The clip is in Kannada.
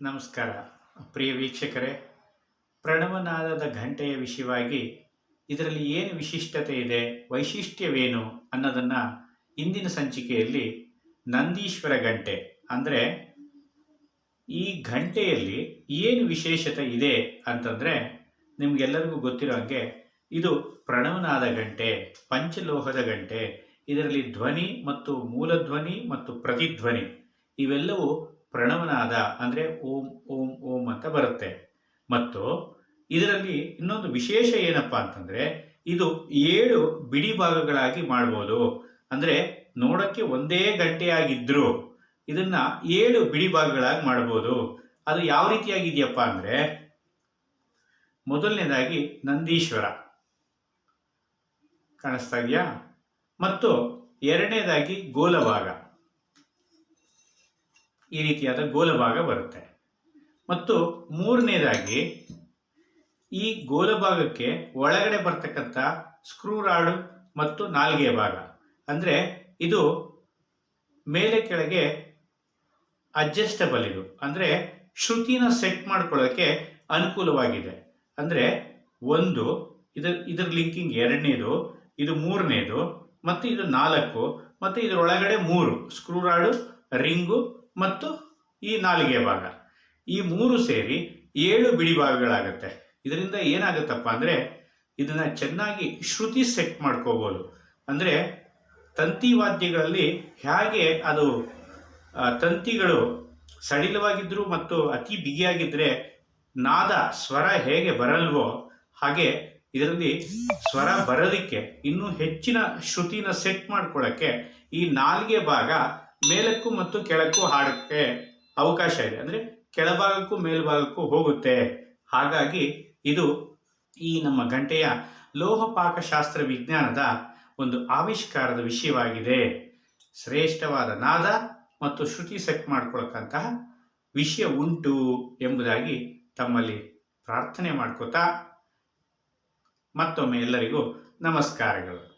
ನಮಸ್ಕಾರ. ಪ್ರಿಯ ವೀಕ್ಷಕರೇ, ಪ್ರಣವನಾದದ ಘಂಟೆಯ ವಿಷಯವಾಗಿ ಇದರಲ್ಲಿ ಏನು ವಿಶಿಷ್ಟತೆ ಇದೆ, ವೈಶಿಷ್ಟ್ಯವೇನು ಅನ್ನೋದನ್ನು ಇಂದಿನ ಸಂಚಿಕೆಯಲ್ಲಿ ನಂದೀಶ್ವರ ಗಂಟೆ ಅಂದರೆ ಈ ಘಂಟೆಯಲ್ಲಿ ಏನು ವಿಶೇಷತೆ ಇದೆ ಅಂತಂದರೆ ನಿಮಗೆಲ್ಲರಿಗೂ ಗೊತ್ತಿರೋ ಹಾಗೆ ಇದು ಪ್ರಣವನಾದ ಗಂಟೆ ಪಂಚಲೋಹದ ಗಂಟೆ ಇದರಲ್ಲಿ ಧ್ವನಿ ಮತ್ತು ಮೂಲಧ್ವನಿ ಮತ್ತು ಪ್ರತಿಧ್ವನಿ ಇವೆಲ್ಲವೂ ಪ್ರಣವನಾದ ಅಂದರೆ ಓಂ ಓಂ ಓಂ ಅಂತ ಬರುತ್ತೆ. ಮತ್ತು ಇದರಲ್ಲಿ ಇನ್ನೊಂದು ವಿಶೇಷ ಏನಪ್ಪ ಅಂತಂದರೆ ಇದು ಏಳು ಬಿಡಿ ಭಾಗಗಳಾಗಿ ಮಾಡ್ಬೋದು. ಅಂದರೆ ನೋಡೋಕ್ಕೆ ಒಂದೇ ಗಂಟೆಯಾಗಿದ್ದರೂ ಇದನ್ನು ಏಳು ಬಿಡಿ ಭಾಗಗಳಾಗಿ ಮಾಡ್ಬೋದು. ಅದು ಯಾವ ರೀತಿಯಾಗಿದೆಯಪ್ಪ ಅಂದರೆ ಮೊದಲನೇದಾಗಿ ನಂದೀಶ್ವರ. ಕಾಣಿಸ್ತಾ ಇದೆಯಾ? ಮತ್ತು ಎರಡನೇದಾಗಿ ಗೋಲಭಾಗ. ಈ ರೀತಿಯಾದ ಗೋಲಭಾಗ ಬರುತ್ತೆ. ಮತ್ತು ಮೂರನೇದಾಗಿ, ಈ ಗೋಲಭಾಗಕ್ಕೆ ಒಳಗಡೆ ಬರ್ತಕ್ಕಂಥ ಸ್ಕ್ರೂ ರಾಡು ಮತ್ತು ನಾಲ್ಗೆಯ ಭಾಗ. ಅಂದರೆ ಇದು ಮೇಲೆ ಕೆಳಗೆ ಅಡ್ಜಸ್ಟಬಲ್ ಇದು. ಅಂದರೆ ಶ್ರುತಿನ ಸೆಟ್ ಮಾಡ್ಕೊಳ್ಳೋಕ್ಕೆ ಅನುಕೂಲವಾಗಿದೆ. ಅಂದರೆ ಒಂದು ಇದರ ಇದರ ಲಿಂಕಿಂಗ್ ಎರಡನೇದು, ಇದು ಮೂರನೇದು, ಮತ್ತು ಇದು ನಾಲ್ಕು, ಮತ್ತು ಇದರೊಳಗಡೆ ಮೂರು. ಸ್ಕ್ರೂ ರಾಡು, ರಿಂಗು ಮತ್ತು ಈ ನಾಲಿಗೆ ಭಾಗ. ಈ ಮೂರು ಸೇರಿ ಏಳು ಬಿಡಿ ಭಾಗಗಳಾಗುತ್ತೆ. ಇದರಿಂದ ಏನಾಗುತ್ತಪ್ಪ ಅಂದರೆ ಇದನ್ನ ಚೆನ್ನಾಗಿ ಶ್ರುತಿ ಸೆಟ್ ಮಾಡ್ಕೋಬೋದು. ಅಂದರೆ ತಂತಿ ವಾದ್ಯಗಳಲ್ಲಿ ಹೇಗೆ ಅದು ತಂತಿಗಳು ಸಡಿಲವಾಗಿದ್ದರೂ ಮತ್ತು ಅತಿ ಬಿಗಿಯಾಗಿದ್ದರೆ ನಾದ, ಸ್ವರ ಹೇಗೆ ಬರಲ್ವೋ ಹಾಗೆ ಇದರಲ್ಲಿ ಸ್ವರ ಬರೋದಕ್ಕೆ ಇನ್ನೂ ಹೆಚ್ಚಿನ ಶ್ರುತಿನ ಸೆಟ್ ಮಾಡ್ಕೊಳ್ಳೋಕ್ಕೆ ಈ ನಾಲ್ಗೆ ಭಾಗ ಮೇಲಕ್ಕೂ ಮತ್ತು ಕೆಳಕ್ಕೂ ಹಾಡಕ್ಕೆ ಅವಕಾಶ ಇದೆ. ಅಂದರೆ ಕೆಳಭಾಗಕ್ಕೂ ಮೇಲ್ಭಾಗಕ್ಕೂ ಹೋಗುತ್ತೆ. ಹಾಗಾಗಿ ಇದು ಈ ನಮ್ಮ ಗಂಟೆಯ ಲೋಹಪಾಕಶಾಸ್ತ್ರ ವಿಜ್ಞಾನದ ಒಂದು ಆವಿಷ್ಕಾರದ ವಿಷಯವಾಗಿದೆ. ಶ್ರೇಷ್ಠವಾದ ನಾದ ಮತ್ತು ಶ್ರುತಿ ಸೆಟ್ ಮಾಡ್ಕೊಳಕ್ಕಂತಹ ವಿಷಯ ಉಂಟು ಎಂಬುದಾಗಿ ತಮ್ಮಲ್ಲಿ ಪ್ರಾರ್ಥನೆ ಮಾಡ್ಕೋತಾ ಮತ್ತೊಮ್ಮೆ ಎಲ್ಲರಿಗೂ ನಮಸ್ಕಾರಗಳು.